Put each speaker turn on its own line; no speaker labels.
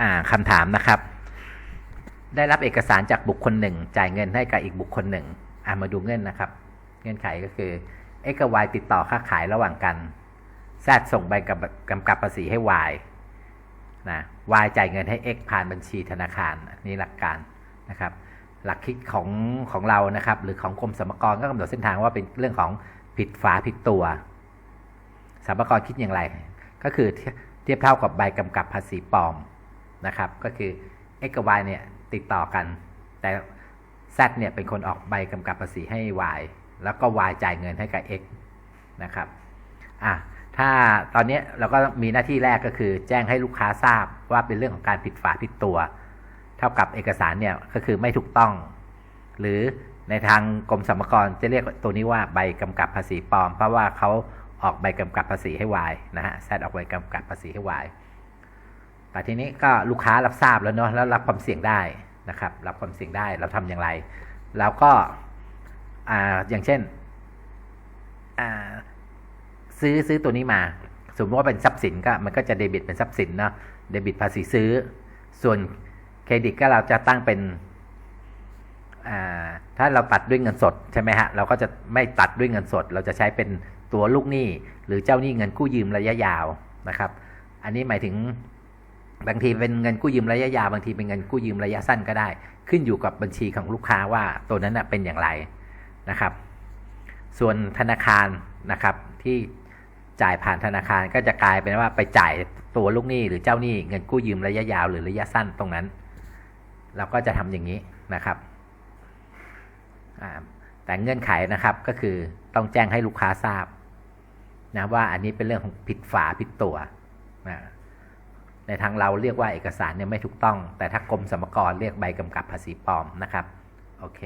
อ่าคำถามนะครับ ได้รับเอกสารจากบุคคลหนึ่ง จ่ายเงินให้กับอีกบุคคลหนึ่งอ่ามาดูเงื่อนนะครับ เงื่อนไขก็คือ x กับ y ติดต่อค้าขายระหว่างกัน z ส่งใบกำกับภาษีให้ y นะ y จ่ายเงินให้ x ผ่านบัญชีธนาคารนี่หลักการนะครับ หลักคิดของของเรานะครับ หรือของกรมสรรพากรก็กำหนดเส้นทางว่าเป็นเรื่องของผิดฝาผิดตัวสรรพากรคิดอย่างไร ก็คือเทียบเทียบเท่ากับใบกำกับภาษีปลอม นะครับ ก็คือ x กับ y เนี่ยติดต่อกัน แต่ z เนี่ยเป็นคนออกใบกำกับภาษีให้ y แล้วก็ y จ่ายเงินให้กับ x นะครับอะถ้าตอนนี้เราก็มีหน้าที่แรกก็คือแจ้งให้ลูกค้าทราบว่าเป็นเรื่องของการผิดฝาผิดตัว เท่ากับเอกสารเนี่ยก็คือไม่ถูกต้อง หรือในทางกรมสรรพากรจะเรียกตัวนี้ว่าใบกำกับภาษีปลอม เพราะว่าเขาออกใบกำกับภาษีให้ y นะฮะแซดออกใบกำกับภาษีให้ y แต่ทีนี้ก็ลูกค้ารับทราบแล้วเนาะแล้วรับความเสี่ยงได้นะครับ รับความเสี่ยงได้เราทำอย่างไรเราก็อ่าอย่างเช่นอ่าซื้อซื้อตัวนี้มา สมมติว่าเป็นทรัพย์สินก็มันก็จะเดบิตเป็นทรัพย์สินเนาะเดบิตภาษีซื้อ ส่วนเครดิตก็เราจะตั้งเป็นอ่าถ้าเราตัดด้วยเงินสดใช่ไหมฮะเราก็จะไม่ตัดด้วยเงินสด เราจะใช้เป็นตัวลูกหนี้หรือเจ้าหนี้เงินกู้ยืมระยะยาวนะครับ อันนี้หมายถึง บางทีเป็นเงินกู้ยืมระยะยาวบางทีเป็นเงินกู้ยืมระยะสั้นก็ได้ ขึ้นอยู่กับบัญชีของลูกค้าว่าตัวนั้นเป็นอย่างไรนะครับ ส่วนธนาคารนะครับที่จ่ายผ่านธนาคารก็จะกลายเป็นว่าไปจ่ายตัวลูกหนี้หรือเจ้าหนี้เงินกู้ยืมระยะยาวหรือระยะสั้นตรงนั้น เราก็จะทำอย่างนี้นะครับแต่เงื่อนไขนะครับก็คือต้องแจ้งให้ลูกค้าทราบนะว่าอันนี้เป็นเรื่องของผิดฝาผิดตัวนะ ในทางเราเรียกว่าเอกสารเนี่ยไม่ถูกต้อง แต่ถ้ากรมสรรพากรเรียกใบกำกับภาษีปลอมนะครับ โอเค